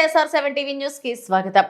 నమస్తే SR seven TV న్యూస్కి స్వాగతం.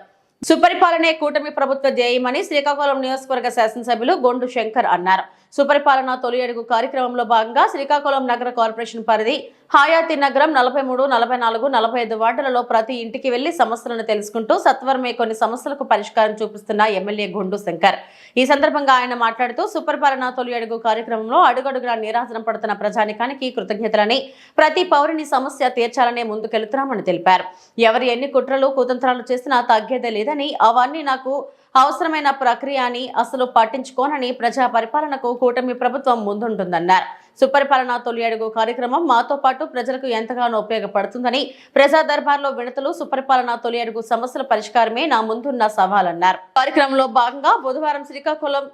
సుపరిపాలనే కూటమి ప్రభుత్వ ధ్యేయమని శ్రీకాకుళం నియోజకవర్గ శాసనసభ్యులు గొండు శంకర్ అన్నారు. సుపరిపాలన తొలి అడుగు కార్యక్రమంలో భాగంగా శ్రీకాకుళం నగర కార్పొరేషన్ పరిధి హయాతి నగరం నలభై మూడు నలభై నాలుగు నలభై ఐదు వార్డులలో ప్రతి ఇంటికి వెళ్ళి సమస్యలను తెలుసుకుంటూ సత్వరమే కొన్ని సమస్యలకు పరిష్కారం చూపిస్తున్న ఎమ్మెల్యే గుండు శంకర్. ఈ సందర్భంగా ఆయన మాట్లాడుతూ సుపరిపాలన తొలి అడుగు కార్యక్రమంలో అడుగడుగున నిరాశన పడుతున్న ప్రజానికానికి కృతజ్ఞతలని ప్రతి పౌరుని సమస్య తీర్చాలనే ముందుకెళ్తున్నామని తెలిపారు. ఎవరు ఎన్ని కుట్రలు కుతంత్రాలు చేసినా తగ్గేదే లేదని అవన్నీ నాకు అవసరమైన ప్రక్రియ అని అసలు పట్టించుకోనని ప్రజా పరిపాలనకు కూటమి ప్రభుత్వం ముందుంటుందన్నారు. సుపరిపాలన తొలి అడుగు కార్యక్రమం మాతో పాటు ప్రజలకు ఎంతగానో ఉపయోగపడుతుందని ప్రజా దర్బార్లో విడతలు సుపరిపాలన తొలి అడుగు సమస్యల పరిష్కారమే నా ముందున్న సవాలన్నారు. కార్యక్రమంలో భాగంగా బుధవారం శ్రీకాకుళం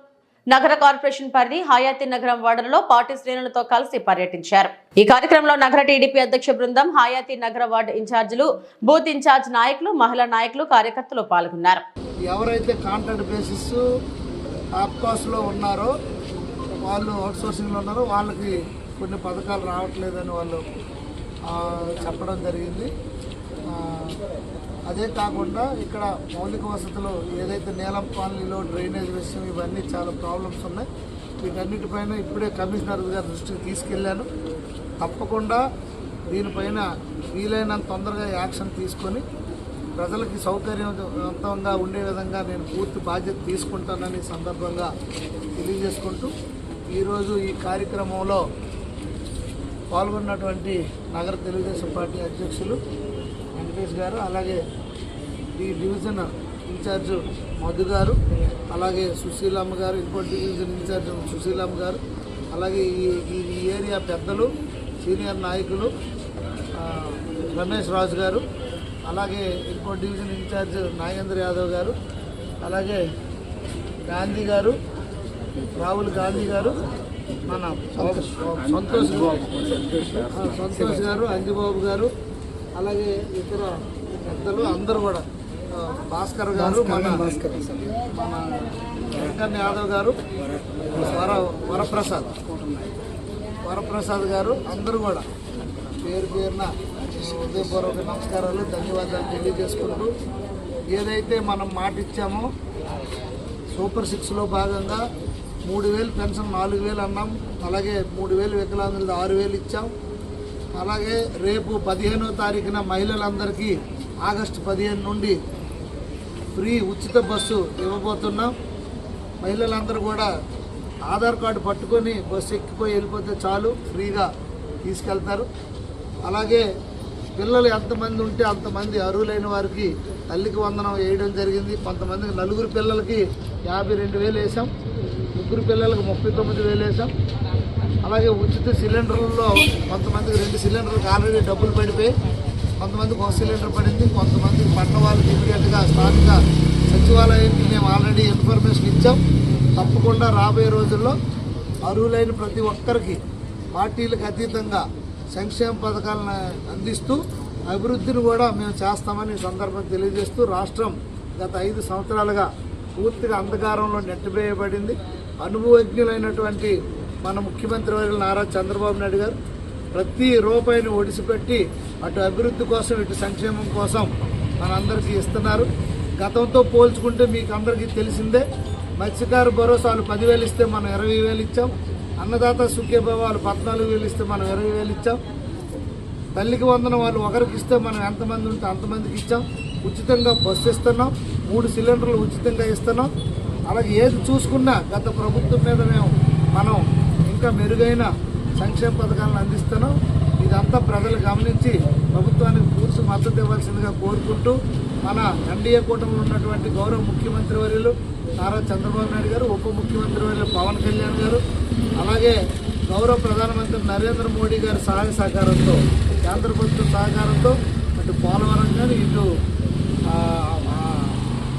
నగర కార్పొరేషన్ పరిధి హయాతి నగరం వార్డులలో పార్టీ శ్రేణులతో కలిసి పర్యటించారు. ఈ కార్యక్రమంలో నగర టీడీపీ అధ్యక్ష బృందం హయాతి నగర వార్డు ఇన్ఛార్జీలు బూత్ ఇన్ఛార్జ్ నాయకులు మహిళా నాయకులు కార్యకర్తలు పాల్గొన్నారు. ఎవరైతే కాంట్రాక్ట్ బేసిస్ ఆప్కాస్లో ఉన్నారో వాళ్ళు అవుట్సోర్సింగ్లో ఉన్నారో వాళ్ళకి కొన్ని పథకాలు రావట్లేదని వాళ్ళు చెప్పడం జరిగింది. అదే కాకుండా ఇక్కడ మౌలిక వసతులు ఏదైతే నీలం కాలనీలో డ్రైనేజ్ విషయం ఇవన్నీ చాలా ప్రాబ్లమ్స్ ఉన్నాయి. వీటన్నిటిపైన ఇప్పుడే కమిషనర్ గారి దృష్టికి తీసుకెళ్ళాను. తప్పకుండా దీనిపైన వీలైనంత తొందరగా యాక్షన్ తీసుకొని ప్రజలకి సౌకర్యవంతంగా ఉండే విధంగా నేను పూర్తి బాధ్యత తీసుకుంటానని సందర్భంగా తెలియజేసుకుంటూ ఈరోజు ఈ కార్యక్రమంలో పాల్గొన్నటువంటి నగర తెలుగుదేశం పార్టీ అధ్యక్షులు వెంకటేష్ గారు అలాగే ఈ డివిజన్ ఇన్ఛార్జ్ మధు గారు అలాగే సుశీలమ్మ గారు ఇంకో డివిజన్ ఇన్ఛార్జ్ సుశీలమ్మ గారు అలాగే ఈ ఈ ఏరియా పెద్దలు సీనియర్ నాయకులు రమేష్ రాజు గారు అలాగే ఇంకో డివిజన్ ఇన్ఛార్జ్ నాగేంద్ర యాదవ్ గారు అలాగే గాంధీ గారు రాహుల్ గాంధీ గారు మన సంతోష్ సంతోష్ గారు అంజిబాబు గారు అలాగే ఇతర పెద్దలు అందరూ కూడా భాస్కర్ గారు మన మన వెంకన్న యాదవ్ గారు వర వరప్రసాద్ వరప్రసాద్ గారు అందరూ కూడా పేరు పేరున హృదయపూర్వక నమస్కారాలు ధన్యవాదాలు తెలియజేసుకుంటూ ఏదైతే మనం మాట ఇచ్చామో సూపర్ సిక్స్లో భాగంగా మూడు వేలు పెన్షన్ నాలుగు వేలు అన్నాం. అలాగే మూడు వేలు వికలాంగులది ఆరు వేలు ఇచ్చాం. అలాగే రేపు పదిహేనో తారీఖున మహిళలందరికీ ఆగస్టు పదిహేను నుండి ఫ్రీ ఉచిత బస్సు ఇవ్వబోతున్నాం. మహిళలందరూ కూడా ఆధార్ కార్డు పట్టుకొని బస్సు ఎక్కిపోయి వెళ్ళిపోతే చాలు ఫ్రీగా తీసుకెళ్తారు. అలాగే పిల్లలు ఎంతమంది ఉంటే అంతమంది అర్హులైన వారికి తల్లికి వందనం వేయడం జరిగింది. కొంతమందికి నలుగురు పిల్లలకి యాభై రెండు వేలు వేసాం ముగ్గురు పిల్లలకు ముప్పై తొమ్మిది వేలు వేసాం అలాగే ఉచిత సిలిండర్లలో కొంతమందికి రెండు సిలిండర్లకు ఆల్రెడీ డబ్బులు పడిపోయి కొంతమందికి ఒక సిలిండర్ పడింది. కొంతమందికి పట్ల వాళ్ళకి ఇమీడియట్గా స్థానిక సచివాలయానికి మేము ఆల్రెడీ ఇన్ఫర్మేషన్ ఇచ్చాం. తప్పకుండా రాబోయే రోజుల్లో అర్హులైన ప్రతి ఒక్కరికి పార్టీలకు అతీతంగా సంక్షేమ పథకాలను అందిస్తూ అభివృద్ధిని కూడా మేము చేస్తామని సందర్భం సందర్భంగా తెలియజేస్తూ రాష్ట్రం గత ఐదు సంవత్సరాలుగా పూర్తిగా అంధకారంలో నెట్టివేయబడింది. అనుభవజ్ఞులైనటువంటి మన ముఖ్యమంత్రి వర్యులు నారా చంద్రబాబు నాయుడు గారు ప్రతి రూపాయిని ఒడిసిపెట్టి అటు అభివృద్ధి కోసం ఇటు సంక్షేమం కోసం మనందరికీ ఇస్తున్నారు. గతంతో పోల్చుకుంటే మీకు అందరికీ తెలిసిందే మత్స్యకారు భరోసాలు పదివేలు ఇస్తే మనం ఇరవై వేలు ఇచ్చాం. అన్నదాత సుఖ్యభావ వాళ్ళు పద్నాలుగు వేలు ఇస్తే మనం ఇరవై వేలు ఇచ్చాం. తల్లికి వందన వాళ్ళు ఒకరికి ఇస్తే మనం ఎంతమంది ఉంటే అంతమందికి ఇచ్చాం. ఉచితంగా బస్సు ఇస్తున్నాం. మూడు సిలిండర్లు ఉచితంగా ఇస్తున్నాం. అలాగే ఏది చూసుకున్నా గత ప్రభుత్వం మీద మేము మనం ఇంకా మెరుగైన సంక్షేమ పథకాలను అందిస్తున్నాం. ఇదంతా ప్రజలు గమనించి ప్రభుత్వానికి పూర్తి మద్దతు ఇవ్వాల్సిందిగా కోరుకుంటూ మన ఎన్డీఏ కూటమిలో ఉన్నటువంటి గౌరవ ముఖ్యమంత్రి వర్యులు నారా చంద్రబాబు నాయుడు గారు ఉప ముఖ్యమంత్రి వర్యులు పవన్ కళ్యాణ్ గారు అలాగే గౌరవ ప్రధానమంత్రి నరేంద్ర మోడీ గారి సహాయ సహకారంతో కేంద్ర ప్రభుత్వ సహకారంతో అటు పోలవరం కానీ ఇటు